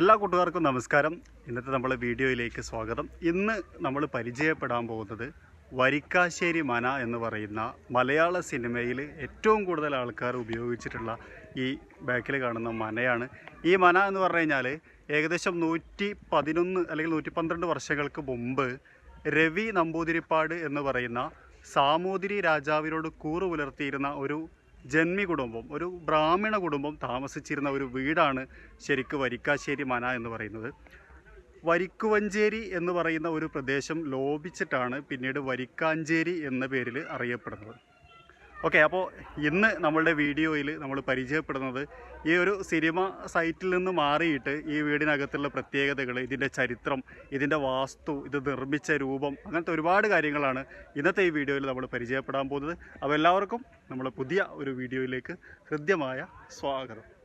എല്ലാ കൂട്ടുകാർക്കും നമസ്കാരം. ഇന്നത്തെ നമ്മളെ വീഡിയോയിലേക്ക് സ്വാഗതം. ഇന്ന് നമ്മൾ പരിചയപ്പെടാൻ പോകുന്നത് വരിക്കാശ്ശേരി മന എന്ന് പറയുന്ന മലയാള സിനിമയിൽ ഏറ്റവും കൂടുതൽ ആൾക്കാർ ഉപയോഗിച്ചിട്ടുള്ള ഈ ബാക്കിൽ കാണുന്ന മനയാണ്. ഈ മന എന്ന് പറഞ്ഞു കഴിഞ്ഞാൽ ഏകദേശം നൂറ്റി പതിനൊന്ന് അല്ലെങ്കിൽ നൂറ്റി പന്ത്രണ്ട് വർഷങ്ങൾക്ക് മുമ്പ് രവി നമ്പൂതിരിപ്പാട് എന്ന് പറയുന്ന സാമൂതിരി രാജാവിനോട് കൂറു പുലർത്തിയിരുന്ന ഒരു ജന്മി കുടുംബം ഒരു ബ്രാഹ്മണ കുടുംബം താമസിച്ചിരുന്ന ഒരു വീടാണ് ശരിക്ക് വരിക്കാശ്ശേരി മന എന്ന് പറയുന്നത്. വരിക്കുവഞ്ചേരി എന്ന് പറയുന്ന ഒരു പ്രദേശം ലോപിച്ചിട്ടാണ് പിന്നീട് വരിക്കാഞ്ചേരി എന്ന പേരിൽ അറിയപ്പെടുന്നത്. ഓക്കെ അപ്പോൾ ഇന്ന് നമ്മളുടെ വീഡിയോയിൽ നമ്മൾ പരിചയപ്പെടുന്നത് ഈ ഒരു സിനിമ സൈറ്റിൽ നിന്ന് മാറിയിട്ട് ഈ വീടിനകത്തുള്ള പ്രത്യേകതകൾ ഇതിന്റെ ചരിത്രം ഇതിന്റെ വാസ്തു ഇത് നിർമ്മിച്ച രൂപം അങ്ങനത്തെ ഒരുപാട് കാര്യങ്ങളാണ് ഇന്നത്തെ ഈ വീഡിയോയിൽ നമ്മൾ പരിചയപ്പെടാൻ പോകുന്നത്. അപ്പോൾ എല്ലാവർക്കും നമ്മുടെ പുതിയ ഒരു വീഡിയോയിലേക്ക് ഹൃദ്യമായ സ്വാഗതം.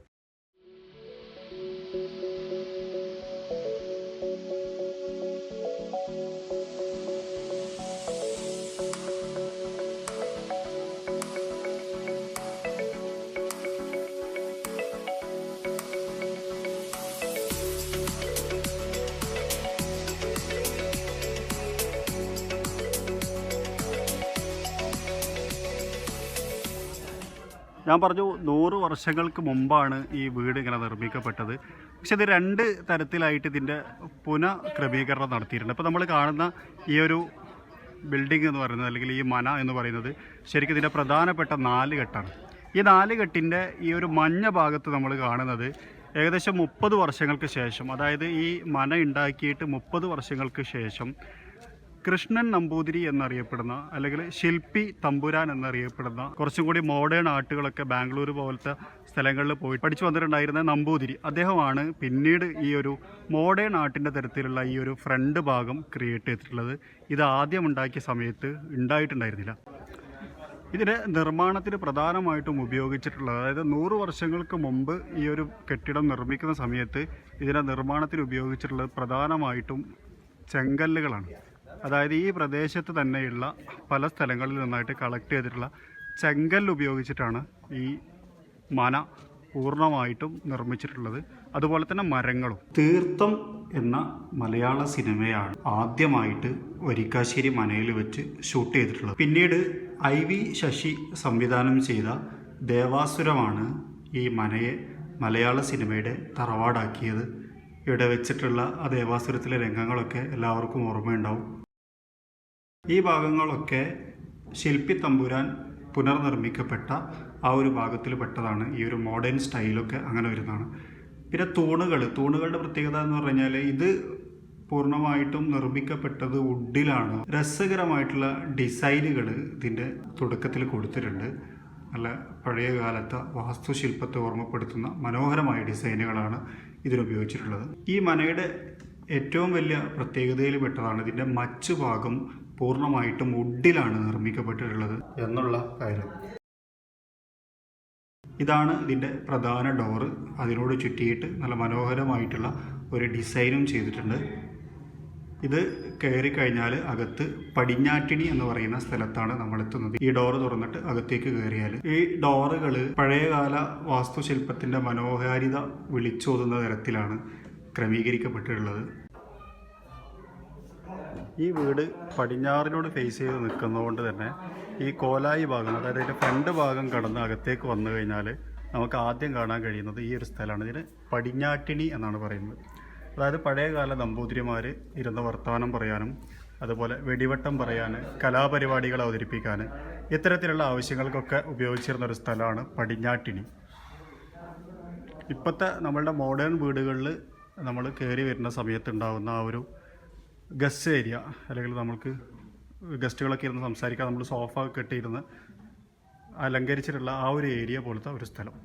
ഞാൻ പറഞ്ഞു നൂറ് വർഷങ്ങൾക്ക് മുമ്പാണ് ഈ വീട് ഇങ്ങനെ നിർമ്മിക്കപ്പെട്ടത്. പക്ഷെ ഇത് രണ്ട് തരത്തിലായിട്ട് ഇതിന്റെ പുനഃക്രമീകരണം നടത്തിയിട്ടുണ്ട്. അപ്പോൾ നമ്മൾ കാണുന്ന ഈ ഒരു ബിൽഡിംഗ് എന്ന് പറയുന്നത് അല്ലെങ്കിൽ ഈ മന എന്ന് പറയുന്നത് ശരിക്കും ഇതിന്റെ പ്രധാനപ്പെട്ട നാല് കെട്ടാണ് ഈ നാല് കെട്ടിന്റെ ഈ ഒരു മഞ്ഞ ഭാഗത്ത് നമ്മൾ കാണുന്നത് ഏകദേശം മുപ്പത് വർഷങ്ങൾക്ക് ശേഷം അതായത് ഈ മന ഉണ്ടാക്കിയിട്ട് മുപ്പത് വർഷങ്ങൾക്ക് ശേഷം കൃഷ്ണൻ നമ്പൂതിരി എന്നറിയപ്പെടുന്ന അല്ലെങ്കിൽ ശില്പി തമ്പുരാൻ എന്നറിയപ്പെടുന്ന കുറച്ചും കൂടി മോഡേൺ ആർട്ടുകളൊക്കെ ബാംഗ്ലൂർ പോലത്തെ സ്ഥലങ്ങളിൽ പോയി പഠിച്ചു വന്നിട്ടുണ്ടായിരുന്ന നമ്പൂതിരി. അദ്ദേഹമാണ് പിന്നീട് ഈ ഒരു മോഡേൺ ആർട്ടിന്റെ തരത്തിലുള്ള ഈ ഒരു ഫ്രണ്ട് ഭാഗം ക്രിയേറ്റ് ചെയ്തിട്ടുള്ളത്. ഇത് ആദ്യം ഉണ്ടാക്കിയ സമയത്ത് ഉണ്ടായിട്ടുണ്ടായിരുന്നില്ല. ഇതിന്റെ നിർമ്മാണത്തിന് പ്രധാനമായിട്ടും ഉപയോഗിച്ചിട്ടുള്ളത്. അതായത് നൂറ് വർഷങ്ങൾക്ക് മുമ്പ് ഈ ഒരു കെട്ടിടം നിർമ്മിക്കുന്ന സമയത്ത് ഇതിന്റെ നിർമ്മാണത്തിന് ഉപയോഗിച്ചിട്ടുള്ളത് പ്രധാനമായിട്ടും ചെങ്കല്ലുകളാണ്. അതായത് ഈ പ്രദേശത്ത് തന്നെയുള്ള പല സ്ഥലങ്ങളിൽ നിന്നായിട്ട് കളക്ട് ചെയ്തിട്ടുള്ള ചെങ്കൽ ഉപയോഗിച്ചിട്ടാണ് ഈ മന പൂർണമായിട്ടും നിർമ്മിച്ചിട്ടുള്ളത്. അതുപോലെ തന്നെ മരങ്ങളും. തീർത്ഥം എന്ന മലയാള സിനിമയാണ് ആദ്യമായിട്ട് വരിക്കാശ്ശേരി മനയിൽ വെച്ച് ഷൂട്ട് ചെയ്തിട്ടുള്ളത്. പിന്നീട് ഐ വി ശശി സംവിധാനം ചെയ്ത ദേവാസുരമാണ് ഈ മനയെ മലയാള സിനിമയുടെ തറവാടാക്കിയത്. ഇവിടെ വെച്ചിട്ടുള്ള ആ ദേവാസുരത്തിലെ രംഗങ്ങളൊക്കെ എല്ലാവർക്കും ഓർമ്മയുണ്ടാവും. ഈ ഭാഗങ്ങളൊക്കെ ശില്പി തമ്പുരാൻ പുനർനിർമ്മിക്കപ്പെട്ട ആ ഒരു ഭാഗത്തിൽ പെട്ടതാണ് ഈ ഒരു മോഡേൺ സ്റ്റൈലൊക്കെ അങ്ങനെ വരുന്നതാണ്. പിന്നെ തൂണുകൾ തൂണുകളുടെ പ്രത്യേകത എന്ന് പറഞ്ഞു കഴിഞ്ഞാൽ ഇത് പൂർണമായിട്ടും നിർമ്മിക്കപ്പെട്ടത് വുഡിലാണ് രസകരമായിട്ടുള്ള ഡിസൈനുകൾ ഇതിന്റെ തുടക്കത്തിൽ കൊടുത്തിട്ടുണ്ട്. നല്ല പഴയ കാലത്തെ വാസ്തുശില്പത്തെ ഓർമ്മപ്പെടുത്തുന്ന മനോഹരമായ ഡിസൈനുകളാണ് ഇതിനുപയോഗിച്ചിട്ടുള്ളത്. ഈ മനയുടെ ഏറ്റവും വലിയ പ്രത്യേകതയിൽ പെട്ടതാണ് ഇതിന്റെ മച്ചു ഭാഗം പൂർണമായിട്ടും വുഡിലാണ് നിർമ്മിക്കപ്പെട്ടിട്ടുള്ളത് എന്നുള്ള കാര്യം. ഇതാണ് ഇതിന്റെ പ്രധാന ഡോറ് അതിനോട് ചുറ്റിയിട്ട് നല്ല മനോഹരമായിട്ടുള്ള ഒരു ഡിസൈനും ചെയ്തിട്ടുണ്ട്. ഇത് കയറി കഴിഞ്ഞാൽ അകത്ത് പടിഞ്ഞാറ്റിണി എന്ന് പറയുന്ന സ്ഥലത്താണ് നമ്മൾ എത്തുന്നത്. ഈ ഡോറ് തുറന്നിട്ട് അകത്തേക്ക് കയറിയാൽ ഈ ഡോറുകൾ പഴയകാല വാസ്തുശില്പത്തിന്റെ മനോഹാരിത വിളിച്ചോതുന്ന തരത്തിലാണ് ക്രമീകരിക്കപ്പെട്ടിട്ടുള്ളത്. ഈ വീട് പടിഞ്ഞാറിനോട് ഫേസ് ചെയ്ത് നിൽക്കുന്നതുകൊണ്ട് തന്നെ ഈ കോലായി ഭാഗം അതായത് അതിന്റെ ഫ്രണ്ട് ഭാഗം കടന്ന് അകത്തേക്ക് വന്നു കഴിഞ്ഞാൽ നമുക്ക് ആദ്യം കാണാൻ കഴിയുന്നത് ഈ ഒരു സ്ഥലമാണ്. ഇതിന് പടിഞ്ഞാറ്റിണി എന്നാണ് പറയുന്നത്. അതായത് പഴയകാല നമ്പൂതിരിമാർ ഇരുന്ന് വർത്തമാനം പറയാനും അതുപോലെ വെടിവട്ടം പറയാൻ കലാപരിപാടികൾ അവതരിപ്പിക്കാൻ ഇത്തരത്തിലുള്ള ആവശ്യങ്ങൾക്കൊക്കെ ഉപയോഗിച്ചിരുന്ന ഒരു സ്ഥലമാണ് പടിഞ്ഞാട്ടിണി. ഇപ്പോഴത്തെ നമ്മളുടെ മോഡേൺ വീടുകളിൽ നമ്മൾ കയറി വരുന്ന സമയത്തുണ്ടാകുന്ന ആ ഒരു ഗസ്റ്റ് ഏരിയ അല്ലെങ്കിൽ നമുക്ക് ഗസ്റ്റുകളൊക്കെ ഇരുന്ന് സംസാരിക്കാൻ നമ്മൾ സോഫ കെട്ടിയിരുന്ന് അലങ്കരിച്ചിട്ടുള്ള ആ ഒരു ഏരിയ പോലത്തെ ഒരു സ്ഥലം.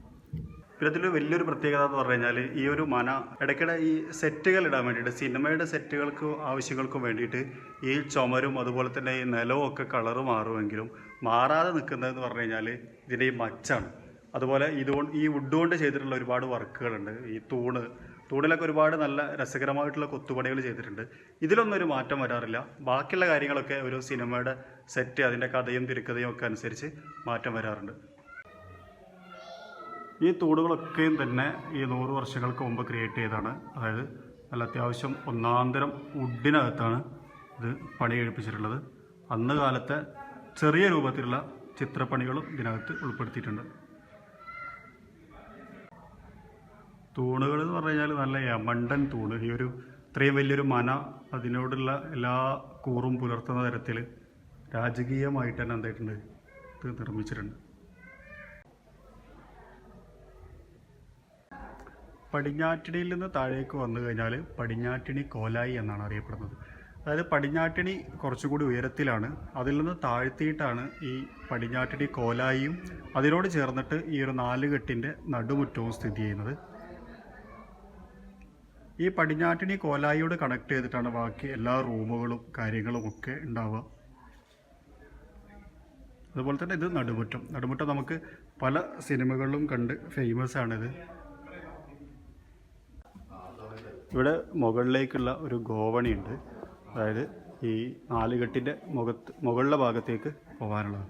പിന്നെ ഇതിൽ വലിയൊരു പ്രത്യേകത എന്ന് പറഞ്ഞു കഴിഞ്ഞാൽ ഈ ഒരു മന ഇടയ്ക്കിടെ ഈ സെറ്റുകൾ ഇടാൻ വേണ്ടിയിട്ട് സിനിമയുടെ സെറ്റുകൾക്ക് ആവശ്യങ്ങൾക്കും വേണ്ടിയിട്ട് ഈ ചുമരും അതുപോലെ തന്നെ ഈ നിലവും ഒക്കെ കളറ് മാറുമെങ്കിലും മാറാതെ നിൽക്കുന്നതെന്ന് പറഞ്ഞു കഴിഞ്ഞാൽ ഇതിന്റെ ഈ മച്ചാണ്. അതുപോലെ ഇതുകൊണ്ട് ഈ വുഡ് കൊണ്ട് ചെയ്തിട്ടുള്ള ഒരുപാട് വർക്കുകളുണ്ട് ഈ തൂണ് തൂണിലൊക്കെ ഒരുപാട് നല്ല രസകരമായിട്ടുള്ള കൊത്തുപണികൾ ചെയ്തിട്ടുണ്ട്. ഇതിലൊന്നും ഒരു മാറ്റം വരാറില്ല. ബാക്കിയുള്ള കാര്യങ്ങളൊക്കെ ഒരു സിനിമയുടെ സെറ്റ് അതിന്റെ കഥയും തിരക്കഥയും ഒക്കെ അനുസരിച്ച് മാറ്റം വരാറുണ്ട്. ഈ തൂണുകളൊക്കെയും തന്നെ ഈ നൂറ് വർഷങ്ങൾക്ക് മുമ്പ് ക്രിയേറ്റ് ചെയ്തതാണ്. അതായത് നല്ല അത്യാവശ്യം ഒന്നാന്തരം വുഡിനകത്താണ് ഇത് പണി കഴിപ്പിച്ചിട്ടുള്ളത്. അന്ന് കാലത്തെ ചെറിയ രൂപത്തിലുള്ള ചിത്രപ്പണികളും ഇതിനകത്ത് ഉൾപ്പെടുത്തിയിട്ടുണ്ട്. തൂണുകൾ എന്ന് പറഞ്ഞു കഴിഞ്ഞാൽ നല്ല യമണ്ടൻ തൂണ്. ഈ ഒരു ഇത്രയും വലിയൊരു മന അതിനോടുള്ള എല്ലാ കൂറും പുലർത്തുന്ന തരത്തിൽ രാജകീയമായിട്ട് തന്നെ എന്തായിട്ടുണ്ട്? ഇത് നിർമ്മിച്ചിട്ടുണ്ട്. പടിഞ്ഞാറ്റിണിയിൽ നിന്ന് താഴേക്ക് വന്നു കഴിഞ്ഞാൽ പടിഞ്ഞാറ്റിണി കോലായി എന്നാണ് അറിയപ്പെടുന്നത്. അതായത് പടിഞ്ഞാറ്റിണി കുറച്ചുകൂടി ഉയരത്തിലാണ്. അതിൽ നിന്ന് താഴ്ത്തിയിട്ടാണ് ഈ പടിഞ്ഞാറ്റിണി കോലായിയും അതിനോട് ചേർന്നിട്ട് ഈ ഒരു നാലുകെട്ടിന്റെ നടുമുറ്റവും സ്ഥിതി ചെയ്യുന്നത്. ഈ പടിഞ്ഞാറ്റിനി കോലായിയോട് കണക്ട് ചെയ്തിട്ടാണ് ബാക്കി എല്ലാ റൂമുകളും കാര്യങ്ങളും ഒക്കെ ഉണ്ടാവുക. അതുപോലെ തന്നെ ഇത് നടുമുറ്റം. നടുമുറ്റം നമുക്ക് പല സിനിമകളിലും കണ്ട് ഫേമസ് ആണിത്. ഇവിടെ മുകളിലേക്കുള്ള ഒരു ഗോവണിയുണ്ട്. അതായത് ഈ നാലുകെട്ടിന്റെ മുഖത്ത് മുകളിലെ ഭാഗത്തേക്ക് പോകാനുള്ളത്.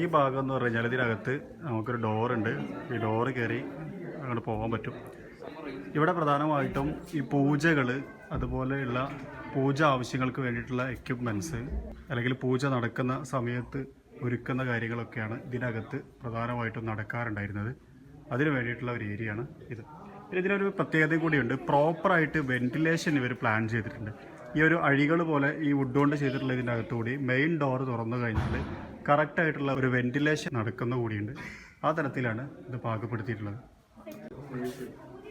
ഈ ഭാഗം എന്ന് പറഞ്ഞാൽ ഇതിനകത്ത് നമുക്കൊരു ഡോറുണ്ട് ഈ ഡോറ് കയറി അങ്ങോട്ട് പോകാൻ പറ്റും. ഇവിടെ പ്രധാനമായിട്ടും ഈ പൂജകൾ അതുപോലെയുള്ള പൂജ ആവശ്യങ്ങൾക്ക് വേണ്ടിയിട്ടുള്ള എക്യുപ്മെന്റ്സ് അല്ലെങ്കിൽ പൂജ നടക്കുന്ന സമയത്ത് ഒരുക്കുന്ന കാര്യങ്ങളൊക്കെയാണ് ഇതിനകത്ത് പ്രധാനമായിട്ടും നടക്കാറുണ്ടായിരുന്നത്. അതിന് വേണ്ടിയിട്ടുള്ള ഒരു ഏരിയയാണ് ഇത്. പിന്നെ ഇതിനൊരു പ്രത്യേകത കൂടിയുണ്ട്. പ്രോപ്പറായിട്ട് വെന്റിലേഷൻ ഇവർ പ്ലാൻ ചെയ്തിട്ടുണ്ട്. ഈ ഒരു അഴികൾ പോലെ ഈ വുഡ് കൊണ്ട് ചെയ്തിട്ടുള്ള ഇതിനകത്തുകൂടി മെയിൻ ഡോർ തുറന്നു കഴിഞ്ഞാൽ കറക്റ്റായിട്ടുള്ള ഒരു വെന്റിലേഷൻ നടക്കുന്ന കൂടിയുണ്ട്. ആ തരത്തിലാണ് ഇത് പാകപ്പെടുത്തിയിട്ടുള്ളത്.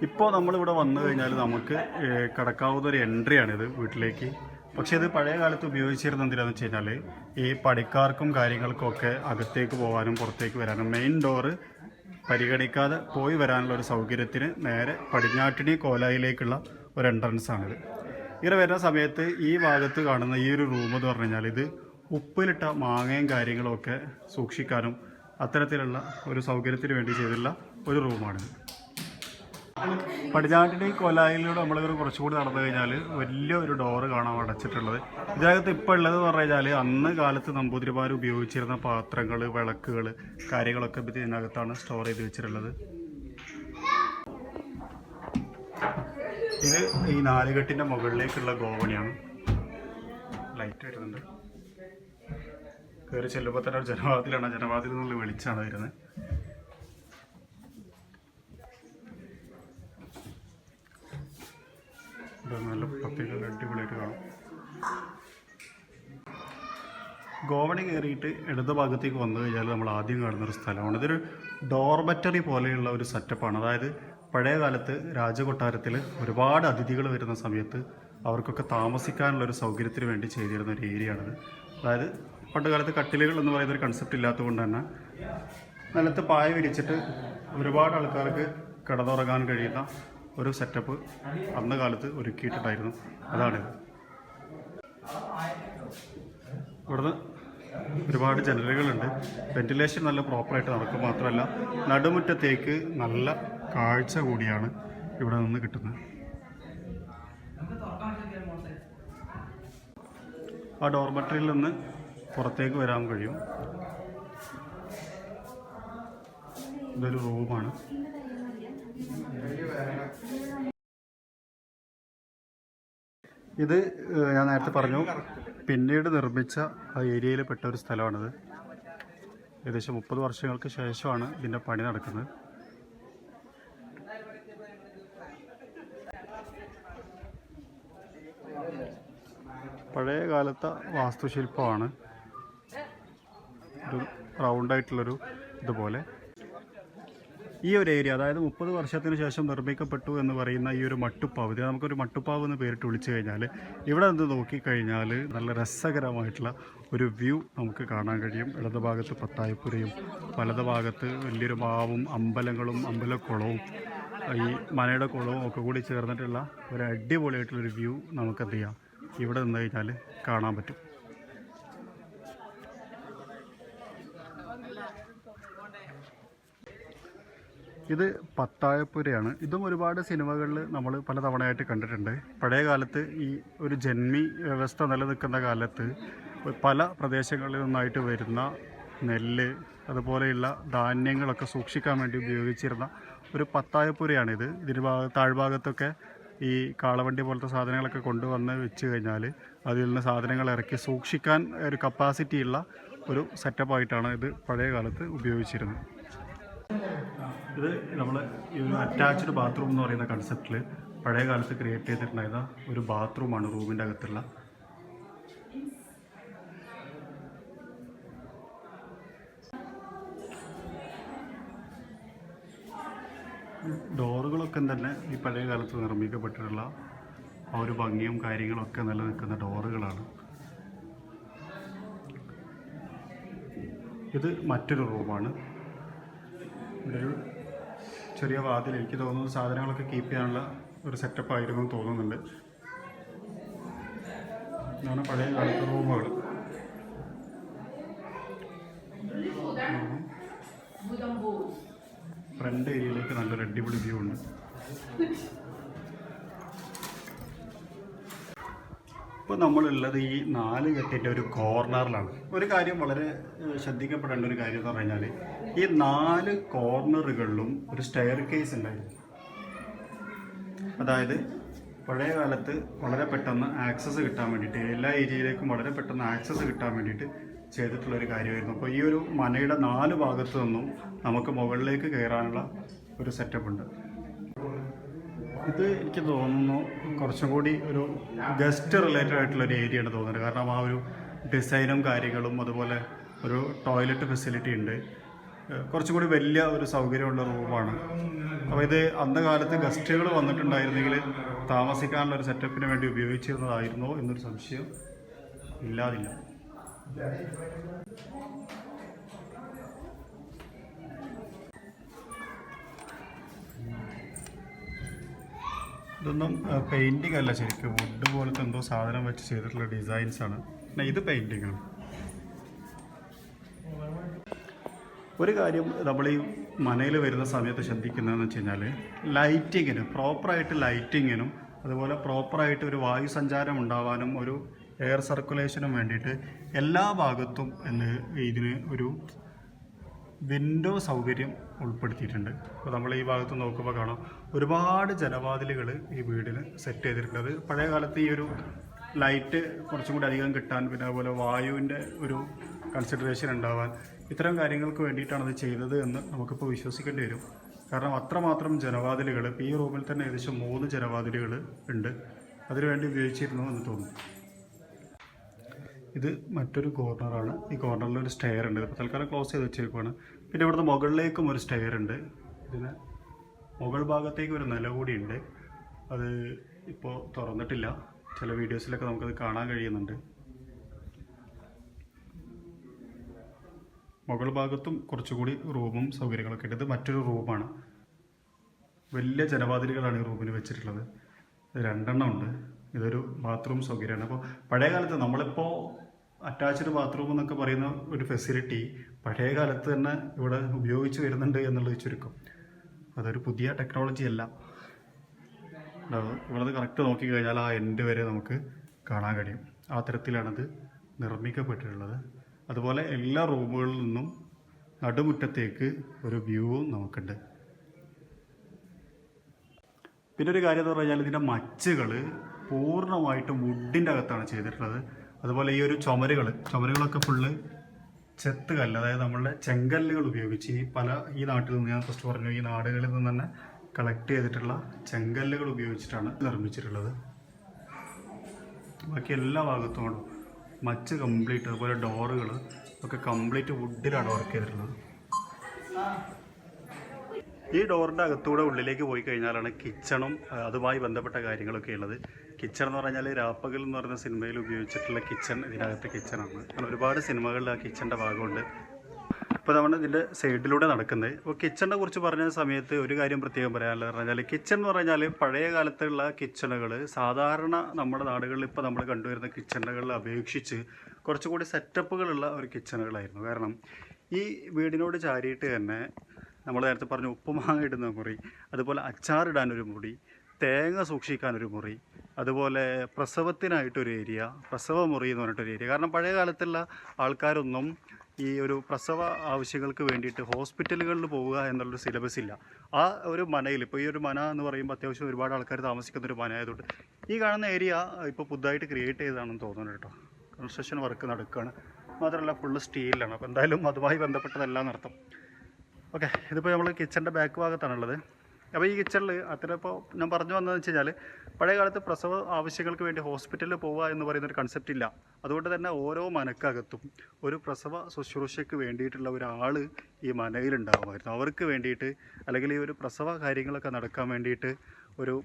ഇപ്പോൾ നമ്മളിവിടെ വന്നു കഴിഞ്ഞാൽ നമുക്ക് കിടക്കാവുന്ന കടക്കാവുന്ന ഒരു എൻട്രിയാണിത് വീട്ടിലേക്ക്. പക്ഷേ ഇത് പഴയ കാലത്ത് ഉപയോഗിച്ചിരുന്ന എന്തിനാന്ന് വെച്ച് കഴിഞ്ഞാൽ ഈ പഠിക്കാർക്കും കാര്യങ്ങൾക്കും ഒക്കെ അകത്തേക്ക് പോകാനും പുറത്തേക്ക് വരാനും മെയിൻ ഡോറ് പരിഗണിക്കാതെ പോയി വരാനുള്ള ഒരു സൗകര്യത്തിന് നേരെ പടിഞ്ഞാട്ടിനി കോലായിലേക്കുള്ള ഒരു എൻട്രൻസ് ആണിത്. ഇങ്ങനെ വരുന്ന സമയത്ത് ഈ ഭാഗത്ത് കാണുന്ന ഈ ഒരു റൂം എന്ന് പറഞ്ഞു കഴിഞ്ഞാൽ ഇത് ഉപ്പിലിട്ട മാങ്ങയും കാര്യങ്ങളൊക്കെ സൂക്ഷിക്കാനും അത്തരത്തിലുള്ള ഒരു സൗകര്യത്തിന് വേണ്ടി ചെയ്തിട്ടുള്ള ഒരു റൂമാണ്. പടിഞ്ഞാട്ടിന്റെ ഈ കൊലായിലൂടെ നമ്മൾ കുറച്ചുകൂടി നടന്നു കഴിഞ്ഞാൽ വലിയ ഒരു ഡോറ് കാണാൻ അടച്ചിട്ടുള്ളത്. ഇതിനകത്ത് ഇപ്പോൾ ഉള്ളത് എന്ന് പറഞ്ഞു കഴിഞ്ഞാൽ അന്ന് കാലത്ത് നമ്പൂതിരിമാർ ഉപയോഗിച്ചിരുന്ന പാത്രങ്ങൾ വിളക്കുകൾ കാര്യങ്ങളൊക്കെ ഇത് ഇതിനകത്താണ് സ്റ്റോർ ചെയ്ത് വെച്ചിട്ടുള്ളത്. ഇത് ഈ നാലുകെട്ടിന്റെ മുകളിലേക്കുള്ള ഗോവണിയാണ്. ലൈറ്റ് വരുന്നുണ്ട്. കയറി ചെല്ലുമ്പോൾ തന്നെ ഒരു ജനവാതിലാണ്. ജനവാതിൽ നിന്നുള്ള വെളിച്ചാണ് വരുന്നത്. നല്ല പ്രത്യേക അടിപൊളിയായിട്ട് ഗോവണി കയറിയിട്ട് ഇടത് ഭാഗത്തേക്ക് വന്നു കഴിഞ്ഞാൽ നമ്മൾ ആദ്യം കാണുന്ന ഒരു സ്ഥലമാണ്. ഇതൊരു ഡോർബറ്ററി പോലെയുള്ള ഒരു സെറ്റപ്പാണ്. അതായത് പഴയ കാലത്ത് രാജകൊട്ടാരത്തിൽ ഒരുപാട് അതിഥികൾ വരുന്ന സമയത്ത് അവർക്കൊക്കെ താമസിക്കാനുള്ള ഒരു സൗകര്യത്തിന് വേണ്ടി ചെയ്തിരുന്ന ഒരു ഏരിയയാണിത്. അതായത് പണ്ട് കാലത്ത് കട്ടിലുകൾ എന്ന് പറയുന്ന ഒരു കൺസെപ്റ്റ് ഇല്ലാത്തതുകൊണ്ട് തന്നെ നിലത്ത് പായ വിരിച്ചിട്ട് ഒരുപാട് ആൾക്കാർക്ക് കിടന്നുറങ്ങാൻ കഴിയുന്ന ഒരു സെറ്റപ്പ് അന്ന് കാലത്ത് ഒരുക്കിയിട്ടുണ്ടായിരുന്നു അതാണിത് ഇവിടുന്ന് ഒരുപാട് ജനലുകളുണ്ട്. വെന്റിലേഷൻ നല്ല പ്രോപ്പറായിട്ട് നടക്കും. മാത്രമല്ല നടുമുറ്റത്തേക്ക് നല്ല കാഴ്ച കൂടിയാണ് ഇവിടെ നിന്ന് കിട്ടുന്നത്. ആ ഡോർമെട്രിയിൽ നിന്ന് പുറത്തേക്ക് വരാൻ കഴിയും. ഇതൊരു റൂമാണ്. ഇത് ഞാൻ നേരത്തെ പറഞ്ഞു പിന്നീട് നിർമ്മിച്ച ആ ഏരിയയിൽ പെട്ട ഒരു സ്ഥലമാണിത്. ഏകദേശം മുപ്പത് വർഷങ്ങൾക്ക് ശേഷമാണ് ഇതിന്റെ പണി നടക്കുന്നത്. പഴയ കാലത്തെ വാസ്തുശില്പമാണ് ഒരു റൗണ്ടായിട്ടുള്ളൊരു ഇതുപോലെ. ഈ ഒരു ഏരിയ അതായത് മുപ്പത് വർഷത്തിന് ശേഷം നിർമ്മിക്കപ്പെട്ടു എന്ന് പറയുന്ന ഈ ഒരു മട്ടുപ്പാവ് ഇത് നമുക്കൊരു മട്ടുപ്പാവ് എന്ന് പേരിട്ട് വിളിച്ചു കഴിഞ്ഞാൽ ഇവിടെ നിന്ന് നോക്കിക്കഴിഞ്ഞാൽ നല്ല രസകരമായിട്ടുള്ള ഒരു വ്യൂ നമുക്ക് കാണാൻ കഴിയും. ഇടത് ഭാഗത്ത് പത്തായപ്പുരയും വലത് ഭാഗത്ത് വലിയൊരു മാവും അമ്പലങ്ങളും അമ്പലക്കുളവും ഈ മനയുടെ കുളവും ഒക്കെ കൂടി ചേർന്നിട്ടുള്ള ഒരു അടിപൊളിയായിട്ടുള്ളൊരു വ്യൂ നമുക്ക് എന്ത് ചെയ്യാം? ഇവിടെ നിന്ന് കഴിഞ്ഞാൽ കാണാൻ പറ്റും. ഇത് പത്തായപ്പുരയാണ്. ഇതും ഒരുപാട് സിനിമകളിൽ നമ്മൾ പല തവണയായിട്ട് കണ്ടിട്ടുണ്ട്. പഴയ കാലത്ത് ഈ ഒരു ജന്മി വ്യവസ്ഥ നിലനിൽക്കുന്ന കാലത്ത് പല പ്രദേശങ്ങളിൽ നിന്നായിട്ട് വരുന്ന നെല്ല് അതുപോലെയുള്ള ധാന്യങ്ങളൊക്കെ സൂക്ഷിക്കാൻ വേണ്ടി ഉപയോഗിച്ചിരുന്ന ഒരു പത്തായപ്പുരയാണിത്. ഇതിന് ഭാഗ താഴ്ഭാഗത്തൊക്കെ ഈ കാളവണ്ടി പോലത്തെ സാധനങ്ങളൊക്കെ കൊണ്ടുവന്ന് വെച്ച് കഴിഞ്ഞാൽ അതിൽ നിന്ന് സാധനങ്ങൾ ഇറക്കി സൂക്ഷിക്കാൻ ഒരു കപ്പാസിറ്റി ഉള്ള ഒരു സെറ്റപ്പായിട്ടാണ് ഇത് പഴയ കാലത്ത് ഉപയോഗിച്ചിരുന്നത്. ഇത് നമ്മൾ ഈ ഒരു അറ്റാച്ച്ഡ് ബാത്റൂം എന്ന് പറയുന്ന കൺസെപ്റ്റിൽ പഴയ കാലത്ത് ക്രിയേറ്റ് ചെയ്തിട്ടുണ്ടായിരുന്ന ഒരു ബാത്റൂമാണ് റൂമിന്റെ അകത്തുള്ള. ഡോറുകളൊക്കെ തന്നെ ഈ പഴയ കാലത്ത് നിർമ്മിക്കപ്പെട്ടിട്ടുള്ള ആ ഒരു ഭംഗിയും കാര്യങ്ങളൊക്കെ നിലനിൽക്കുന്ന ഡോറുകളാണ്. ഇത് മറ്റൊരു റൂമാണ് ഒരു ചെറിയ വാതിൽ എനിക്ക് തോന്നുന്നു സാധനങ്ങളൊക്കെ കീപ്പ് ചെയ്യാനുള്ള ഒരു സെറ്റപ്പ് ആയിരുന്നു എന്ന് തോന്നുന്നുണ്ട്. ഇതാണ് പഴയ കാലത്ത് റൂമുകൾ ഫ്രണ്ട് ഏരിയയിലേക്ക് നല്ലൊരു അടിപൊളി വ്യൂ ഉണ്ട്. ഇപ്പോൾ നമ്മളുള്ളത് ഈ നാല് കെട്ടിന്റെ ഒരു കോർണറിലാണ്. ഒരു കാര്യം വളരെ ശ്രദ്ധിക്കപ്പെടേണ്ട ഒരു കാര്യം എന്ന് പറഞ്ഞാൽ ഈ നാല് കോർണറുകളിലും ഒരു സ്റ്റെയർ കേസ് ഉണ്ടായിരുന്നു. അതായത് പഴയ കാലത്ത് വളരെ പെട്ടെന്ന് ആക്സസ് കിട്ടാൻ വേണ്ടിയിട്ട് എല്ലാ ഏരിയയിലേക്കും വളരെ പെട്ടെന്ന് ആക്സസ് കിട്ടാൻ വേണ്ടിയിട്ട് ചെയ്തിട്ടുള്ള ഒരു കാര്യമായിരുന്നു. അപ്പോൾ ഈ ഒരു മനയുടെ നാല് ഭാഗത്തു നിന്നും നമുക്ക് മുകളിലേക്ക് കയറാനുള്ള ഒരു സെറ്റപ്പ് ഉണ്ട്. ഇത് എനിക്ക് തോന്നുന്നു കുറച്ചും കൂടി ഒരു ഗസ്റ്റ് റിലേറ്റഡ് ആയിട്ടുള്ള ഒരു ഏരിയ തോന്നുന്നത്. കാരണം ആ ഒരു ഡിസൈനും കാര്യങ്ങളും അതുപോലെ ഒരു ടോയ്ലറ്റ് ഫെസിലിറ്റി ഉണ്ട്. കുറച്ചും കൂടി വലിയ ഒരു സൗകര്യമുള്ള റൂമാണ്. അപ്പോൾ ഇത് അന്ന കാലത്ത് ഗസ്റ്റുകൾ വന്നിട്ടുണ്ടായിരുന്നെങ്കിൽ താമസിക്കാനുള്ള ഒരു സെറ്റപ്പിന് വേണ്ടി ഉപയോഗിച്ചിരുന്നതായിരുന്നോ എന്നൊരു സംശയം ഇല്ലാതില്ല. ഇതൊന്നും പെയിന്റിംഗ് അല്ല ശരിക്കും. വുഡ് പോലത്തെ എന്തോ സാധനം വെച്ച് ചെയ്തിട്ടുള്ള ഡിസൈൻസ് ആണ്. പിന്നെ ഇത് പെയിന്റിംഗ് ആണ്. ഒരു കാര്യം നമ്മൾ ഈ മനയിൽ വരുന്ന സമയത്ത് ശ്രദ്ധിക്കുന്നതെന്ന് വെച്ച് കഴിഞ്ഞാൽ ലൈറ്റിങ്ങിന് പ്രോപ്പറായിട്ട് ലൈറ്റിങ്ങിനും അതുപോലെ പ്രോപ്പറായിട്ട് ഒരു വായു സഞ്ചാരം ഉണ്ടാവാനും ഒരു എയർ സർക്കുലേഷനും വേണ്ടിയിട്ട് എല്ലാ ഭാഗത്തും എന്ന് ഇതിന് ഒരു വിൻഡോ സൗകര്യം ഉൾപ്പെടുത്തിയിട്ടുണ്ട്. അപ്പോൾ നമ്മൾ ഈ ഭാഗത്ത് നോക്കുമ്പോൾ കാണാം ഒരുപാട് ജനവാതിലുകൾ ഈ വീടിന് സെറ്റ് ചെയ്തിട്ടുണ്ട്. അത് പഴയ കാലത്ത് ഈ ഒരു ലൈറ്റ് കുറച്ചും കൂടി അധികം കിട്ടാൻ പിന്നെ അതുപോലെ വായുവിന്റെ ഒരു കൺസിഡറേഷൻ ഉണ്ടാവാൻ ഇത്തരം കാര്യങ്ങൾക്ക് വേണ്ടിയിട്ടാണ് അത് ചെയ്തത് എന്ന് നമുക്കിപ്പോൾ വിശ്വസിക്കേണ്ടി വരും. കാരണം അത്രമാത്രം ജനവാതിലുകൾ ഇപ്പോൾ ഈ റൂമിൽ തന്നെ ഏകദേശം മൂന്ന് ജനവാതിലുകൾ ഉണ്ട്. അതിനുവേണ്ടി ഉപയോഗിച്ചിരുന്നു എന്ന് തോന്നുന്നു. ഇത് മറ്റൊരു കോർണറാണ് ഈ കോർണറിൽ ഒരു സ്റ്റെയർ ഉണ്ട്. ഇപ്പോൾ തൽക്കാലം ക്ലോസ് ചെയ്ത് വെച്ചേക്കുവാണ്. പിന്നെ ഇവിടുന്ന് മുകളിലേക്കും ഒരു സ്റ്റെയർ ഉണ്ട്. ഇതിന് മുകൾ ഭാഗത്തേക്ക് ഒരു നില ഉണ്ട്. അത് ഇപ്പോൾ തുറന്നിട്ടില്ല. ചില വീഡിയോസിലൊക്കെ നമുക്കത് കാണാൻ കഴിയുന്നുണ്ട്. മുകൾ ഭാഗത്തും കുറച്ചുകൂടി റൂമും സൗകര്യങ്ങളൊക്കെ ഉണ്ട്. ഇത് മറ്റൊരു റൂമാണ് വലിയ ജനവാതിലുകളാണ് ഈ റൂമിന് വെച്ചിട്ടുള്ളത്. രണ്ടെണ്ണം ഉണ്ട്. ഇതൊരു ബാത്റൂം സൗകര്യമാണ്. അപ്പോൾ പഴയ കാലത്ത് നമ്മളിപ്പോൾ അറ്റാച്ച്ഡ് ബാത്റൂം എന്നൊക്കെ പറയുന്ന ഒരു ഫെസിലിറ്റി പഴയ കാലത്ത് തന്നെ ഇവിടെ ഉപയോഗിച്ച് വരുന്നുണ്ട് എന്നുള്ളത് ചുരുക്കം. അതൊരു പുതിയ ടെക്നോളജി അല്ല. ഇവിടെ കറക്റ്റ് നോക്കിക്കഴിഞ്ഞാൽ ആ എൻഡ് വരെ നമുക്ക് കാണാൻ കഴിയും. ആ തരത്തിലാണത് നിർമ്മിക്കപ്പെട്ടിട്ടുള്ളത്. അതുപോലെ എല്ലാ റൂമുകളിൽ നിന്നും നടുമുറ്റത്തേക്ക് ഒരു വ്യൂവും നമുക്കുണ്ട്. പിന്നെ ഒരു കാര്യം എന്ന് പറഞ്ഞാൽ ഇതിന്റെ മച്ചുകൾ പൂർണമായിട്ടും വുഡിന്റെ അകത്താണ് ചെയ്തിട്ടുള്ളത്. അതുപോലെ ഈ ഒരു ചുമരുകൾ ചുമരുകളൊക്കെ ഫുള്ള് ചെത്ത് കല്ല് അതായത് നമ്മളുടെ ചെങ്കല്ലുകൾ ഉപയോഗിച്ച് ഈ പല ഈ നാട്ടിൽ നിന്ന് ഞാൻ ഫസ്റ്റ് പറഞ്ഞു ഈ നാടുകളിൽ നിന്ന് തന്നെ കളക്ട് ചെയ്തിട്ടുള്ള ചെങ്കല്ലുകൾ ഉപയോഗിച്ചിട്ടാണ് നിർമ്മിച്ചിട്ടുള്ളത്. ബാക്കി എല്ലാ ഭാഗത്തോടും മച്ച് കംപ്ലീറ്റ് അതുപോലെ ഡോറുകൾ ഒക്കെ കംപ്ലീറ്റ് വുഡിലാണ് വർക്ക് ചെയ്തിട്ടുള്ളത്. ഈ ഡോറിന്റെ അകത്തൂടെ ഉള്ളിലേക്ക് പോയി കഴിഞ്ഞാലാണ് കിച്ചണും അതുമായി ബന്ധപ്പെട്ട കാര്യങ്ങളൊക്കെ ഉള്ളത്. കിച്ചൺ എന്ന് പറഞ്ഞാൽ രാപ്പകൽ എന്ന് പറയുന്ന സിനിമയിൽ ഉപയോഗിച്ചിട്ടുള്ള കിച്ചൺ ഇതിനകത്തെ കിച്ചണാണ് കാരണം ഒരുപാട് സിനിമകളിൽ ആ കിച്ചന്റെ ഭാഗമുണ്ട്. ഇപ്പോൾ നമ്മൾ ഇതിന്റെ സൈഡിലൂടെ നടക്കുന്നത് അപ്പോൾ കിച്ചണിനെ കുറിച്ച് പറഞ്ഞ സമയത്ത് ഒരു കാര്യം പ്രത്യേകം പറയാനുള്ളത് പറഞ്ഞാൽ കിച്ചൺ എന്ന് പറഞ്ഞാൽ പഴയ കാലത്തുള്ള കിച്ചണുകൾ സാധാരണ നമ്മുടെ നാടുകളിൽ ഇപ്പോൾ നമ്മൾ കണ്ടുവരുന്ന കിച്ചണുകളിൽ അപേക്ഷിച്ച് കുറച്ചുകൂടി സെറ്റപ്പുകളുള്ള ഒരു കിച്ചണുകളായിരുന്നു കാരണം ഈ വീടിനോട് ചാരിയിട്ട് തന്നെ നമ്മൾ നേരത്തെ പറഞ്ഞ ഉപ്പുമാങ്ങ ഇടുന്ന മുറി അതുപോലെ അച്ചാറിടാനൊരു മുറി തേങ്ങ സൂക്ഷിക്കാനൊരു മുറി അതുപോലെ പ്രസവത്തിനായിട്ടൊരു ഏരിയ പ്രസവ മുറി എന്ന് പറഞ്ഞിട്ടൊരു ഏരിയ. കാരണം പഴയ കാലത്തുള്ള ആൾക്കാരൊന്നും ഈ ഒരു പ്രസവ ആവശ്യങ്ങൾക്ക് വേണ്ടിയിട്ട് ഹോസ്പിറ്റലുകളിൽ പോവുക എന്നുള്ളൊരു സിലബസ് ഇല്ല. ആ ഒരു മനയിൽ ഇപ്പോൾ ഈ ഒരു മന എന്ന് പറയുമ്പോൾ അത്യാവശ്യം ഒരുപാട് ആൾക്കാർ താമസിക്കുന്ന ഒരു മന ആയതുകൊണ്ട് ഈ കാണുന്ന ഏരിയ ഇപ്പോൾ പുതുതായിട്ട് ക്രിയേറ്റ് ചെയ്തതാണെന്ന് തോന്നുന്നു കേട്ടോ. കൺസ്ട്രക്ഷൻ വർക്ക് നടക്കുകയാണ് മാത്രമല്ല ഫുള്ള് സ്റ്റീലിലാണ് അപ്പോൾ എന്തായാലും അതുമായി ബന്ധപ്പെട്ടതെല്ലാം നടത്തും ഓക്കെ ഇതിപ്പോൾ നമ്മൾ കിച്ചന്റെ ബാക്ക് ഭാഗത്താണുള്ളത്. അപ്പോൾ ഈ കിച്ചണിൽ അത്ര ഇപ്പോൾ ഞാൻ പറഞ്ഞു വന്നതെന്ന് വെച്ച് കഴിഞ്ഞാൽ പഴയ കാലത്ത് പ്രസവ ആവശ്യങ്ങൾക്ക് വേണ്ടി ഹോസ്പിറ്റലിൽ പോവുക എന്ന് പറയുന്ന ഒരു കൺസെപ്റ്റ് ഇല്ല. അതുകൊണ്ട് തന്നെ ഓരോ മനക്കകത്തും ഒരു പ്രസവ ശുശ്രൂഷയ്ക്ക് വേണ്ടിയിട്ടുള്ള ഒരാൾ ഈ മനയിലുണ്ടാകുമായിരുന്നു അവർക്ക് വേണ്ടിയിട്ട് അല്ലെങ്കിൽ ഈ ഒരു പ്രസവ കാര്യങ്ങളൊക്കെ നടക്കാൻ വേണ്ടിയിട്ട് ഒരു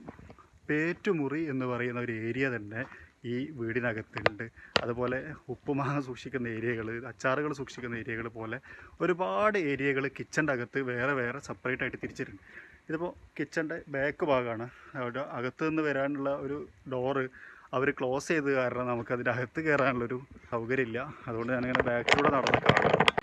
പേറ്റുമുറി എന്ന് പറയുന്ന ഒരു ഏരിയ തന്നെ ഈ വീടിനകത്തുണ്ട്. അതുപോലെ ഉപ്പുമാങ്ങ സൂക്ഷിക്കുന്ന ഏരിയകൾ അച്ചാറുകൾ സൂക്ഷിക്കുന്ന ഏരിയകൾ പോലെ ഒരുപാട് ഏരിയകൾ കിച്ചന്റെ അകത്ത് വേറെ വേറെ സെപ്പറേറ്റ് ആയിട്ട് തിരിച്ചിട്ടുണ്ട്. ഇതിപ്പോൾ കിച്ചന്റെ ബാക്ക് ഭാഗമാണ് അവിടെ അകത്തു നിന്ന് വരാനുള്ള ഒരു ഡോറ് അവർ ക്ലോസ് ചെയ്ത് കാരണം നമുക്ക് അതിന്റെ അകത്ത് കയറാനുള്ളൊരു സൗകര്യമില്ല. അതുകൊണ്ട് ഞാനിങ്ങനെ ബാക്കിലൂടെ നടന്ന് കാണാം.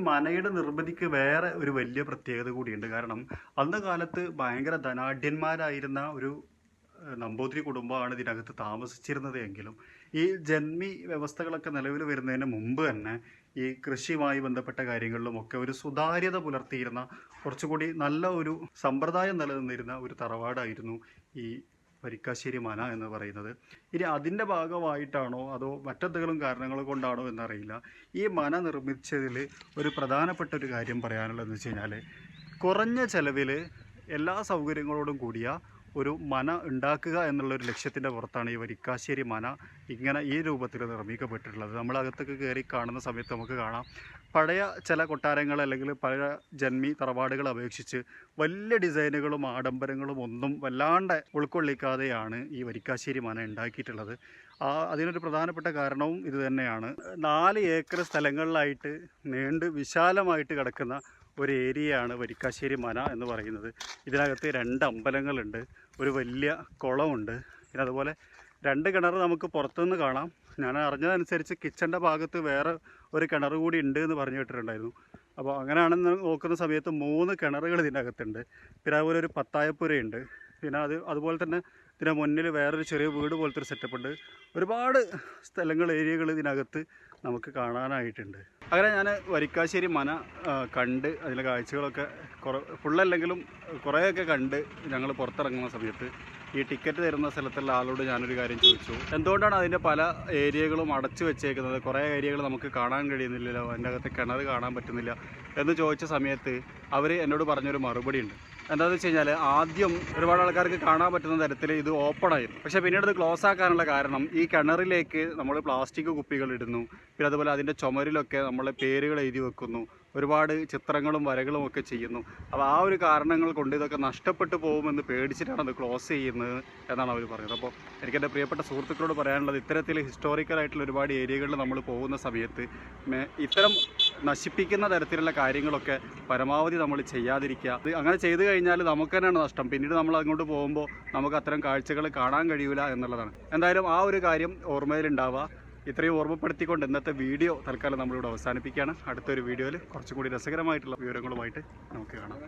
മനയുടെ നിർമ്മിതിക്ക് വേറെ ഒരു വലിയ പ്രത്യേകത കൂടിയുണ്ട്. കാരണം അന്ന കാലത്ത് ഭയങ്കര ധനാഢ്യന്മാരായിരുന്ന ഒരു നമ്പൂതിരി കുടുംബമാണ് ഇതിനകത്ത് താമസിച്ചിരുന്നത് എങ്കിലും ഈ ജന്മി വ്യവസ്ഥകളൊക്കെ നിലവിൽ വരുന്നതിന് മുമ്പ് തന്നെ ഈ കൃഷിയുമായി ബന്ധപ്പെട്ട കാര്യങ്ങളിലും ഒക്കെ ഒരു സുതാര്യത പുലർത്തിയിരുന്ന കുറച്ചുകൂടി നല്ല ഒരു സമ്പ്രദായം നിലനിന്നിരുന്ന ഒരു തറവാടായിരുന്നു ഈ വരിക്കാശ്ശേരി മന എന്ന് പറയുന്നത്. ഇനി അതിന്റെ ഭാഗമായിട്ടാണോ അതോ മറ്റെന്തെങ്കിലും കാരണങ്ങൾ കൊണ്ടാണോ എന്നറിയില്ല. ഈ മന നിർമ്മിച്ചതിൽ ഒരു പ്രധാനപ്പെട്ട ഒരു കാര്യം പറയാനുള്ളതെന്ന് വെച്ച് കഴിഞ്ഞാൽ കുറഞ്ഞ ചെലവിൽ എല്ലാ സൗകര്യങ്ങളോടും കൂടിയ ഒരു മന ഉണ്ടാക്കുക എന്നുള്ള ഒരു ലക്ഷ്യത്തിന്റെ പുറത്താണ് ഈ വരിക്കാശ്ശേരി മന ഇങ്ങനെ ഈ രൂപത്തിൽ നിർമ്മിക്കപ്പെട്ടിട്ടുള്ളത്. നമ്മൾ അകത്തേക്ക് കയറി കാണുന്ന സമയത്ത് നമുക്ക് കാണാം. പഴയ ചില കൊട്ടാരങ്ങൾ അല്ലെങ്കിൽ പഴയ ജന്മി തറവാടുകൾ അപേക്ഷിച്ച് വലിയ ഡിസൈനുകളും ആഡംബരങ്ങളും ഒന്നും വല്ലാണ്ട് ഉൾക്കൊള്ളിക്കാതെയാണ് ഈ വരിക്കാശ്ശേരി മന ഉണ്ടാക്കിയിട്ടുള്ളത്. അതിനൊരു പ്രധാനപ്പെട്ട കാരണവും ഇത് തന്നെയാണ്. നാല് ഏക്കർ സ്ഥലങ്ങളിലായിട്ട് നീണ്ട് വിശാലമായിട്ട് കിടക്കുന്ന ഒരു ഏരിയയാണ് വരിക്കാശ്ശേരി മന എന്ന് പറയുന്നത്. ഇതിനകത്ത് രണ്ട് അമ്പലങ്ങളുണ്ട്. ഒരു വലിയ കുളമുണ്ട്. പിന്നെ അതുപോലെ രണ്ട് കിണർ നമുക്ക് പുറത്തുനിന്ന് കാണാം. ഞാൻ അറിഞ്ഞതനുസരിച്ച് കിച്ചന്റെ ഭാഗത്ത് വേറെ ഒരു കിണർ കൂടി ഉണ്ട് എന്ന് പറഞ്ഞു കേട്ടിട്ടുണ്ടായിരുന്നു. അപ്പോൾ അങ്ങനെയാണെന്ന് നോക്കുന്ന സമയത്ത് മൂന്ന് കിണറുകൾ ഇതിനകത്തുണ്ട്. പിന്നെ അതുപോലെ ഒരു പത്തായപ്പുരയുണ്ട്. പിന്നെ അത് അതുപോലെ തന്നെ ഇതിന് മുന്നിൽ വേറൊരു ചെറിയ വീട് പോലത്തെ ഒരു സെറ്റപ്പ് ഉണ്ട്. ഒരുപാട് സ്ഥലങ്ങൾ ഏരിയകൾ ഇതിനകത്ത് നമുക്ക് കാണാനായിട്ടുണ്ട്. അങ്ങനെ ഞാൻ വരിക്കാശ്ശേരി മന കണ്ട് അതിലെ കാഴ്ചകളൊക്കെ കുറേ ഫുള്ളല്ലെങ്കിലും കുറേയൊക്കെ കണ്ട് ഞങ്ങൾ പുറത്തിറങ്ങുന്ന സമയത്ത് ഈ ടിക്കറ്റ് തരുന്ന സ്ഥലത്തുള്ള ആളോട് ഞാനൊരു കാര്യം ചോദിച്ചു. എന്തുകൊണ്ടാണ് അതിന്റെ പല ഏരിയകളും അടച്ചു വെച്ചേക്കുന്നത്? കുറേ ഏരിയകൾ നമുക്ക് കാണാൻ കഴിയുന്നില്ലല്ലോ. അതിന്റെ അകത്ത് കിണർ കാണാൻ പറ്റുന്നില്ല എന്ന് ചോദിച്ച സമയത്ത് അവർ എന്നോട് പറഞ്ഞൊരു മറുപടി ഉണ്ട്. എന്താണെന്ന് വെച്ച് കഴിഞ്ഞാൽ ആദ്യം ഒരുപാട് ആൾക്കാർക്ക് കാണാൻ പറ്റുന്ന തരത്തിൽ ഇത് ഓപ്പൺ ആയിരുന്നു. പക്ഷേ പിന്നീട് ഇത് ക്ലോസ് ആക്കാനുള്ള കാരണം ഈ കിണറിലേക്ക് നമ്മൾ പ്ലാസ്റ്റിക് കുപ്പികൾ ഇടുന്നു. പിന്നെ അതുപോലെ അതിന്റെ ചുമരിലൊക്കെ നമ്മൾ പേരുകൾ എഴുതി വെക്കുന്നു. ഒരുപാട് ചിത്രങ്ങളും വരകളും ഒക്കെ ചെയ്യുന്നു. അപ്പോൾ ആ ഒരു കാരണങ്ങൾ കൊണ്ട് ഇതൊക്കെ നഷ്ടപ്പെട്ടു പോകുമെന്ന് പേടിച്ചിട്ടാണ് അത് ക്ലോസ് ചെയ്യുന്നത് എന്നാണ് അവർ പറഞ്ഞത് അപ്പോൾ എനിക്ക് എന്റെ പ്രിയപ്പെട്ട സുഹൃത്തുക്കളോട് പറയാനുള്ളത് ഇത്തരത്തിൽ ഹിസ്റ്റോറിക്കൽ ആയിട്ടുള്ള ഒരുപാട് ഏരിയകളിൽ നമ്മൾ പോകുന്ന സമയത്ത് ഇത്തരം നശിപ്പിക്കുന്ന തരത്തിലുള്ള കാര്യങ്ങളൊക്കെ പരമാവധി നമ്മൾ ചെയ്യാതിരിക്കുക. അങ്ങനെ ചെയ്തു കഴിഞ്ഞാൽ നമുക്ക് തന്നെയാണ് നഷ്ടം. പിന്നീട് നമ്മൾ അങ്ങോട്ട് പോകുമ്പോൾ നമുക്ക് അത്തരം കാഴ്ചകൾ കാണാൻ കഴിയില്ല എന്നുള്ളതാണ്. എന്തായാലും ആ ഒരു കാര്യം ഓർമ്മയിലുണ്ടാവുക. ഇത്രയും ഓർമ്മപ്പെടുത്തിക്കൊണ്ട് ഇന്നത്തെ വീഡിയോ തൽക്കാലം നമ്മളിവിടെ അവസാനിപ്പിക്കുകയാണ്. അടുത്തൊരു വീഡിയോയിൽ കുറച്ചും കൂടി രസകരമായിട്ടുള്ള വിവരങ്ങളുമായിട്ട് നമുക്ക് കാണാം.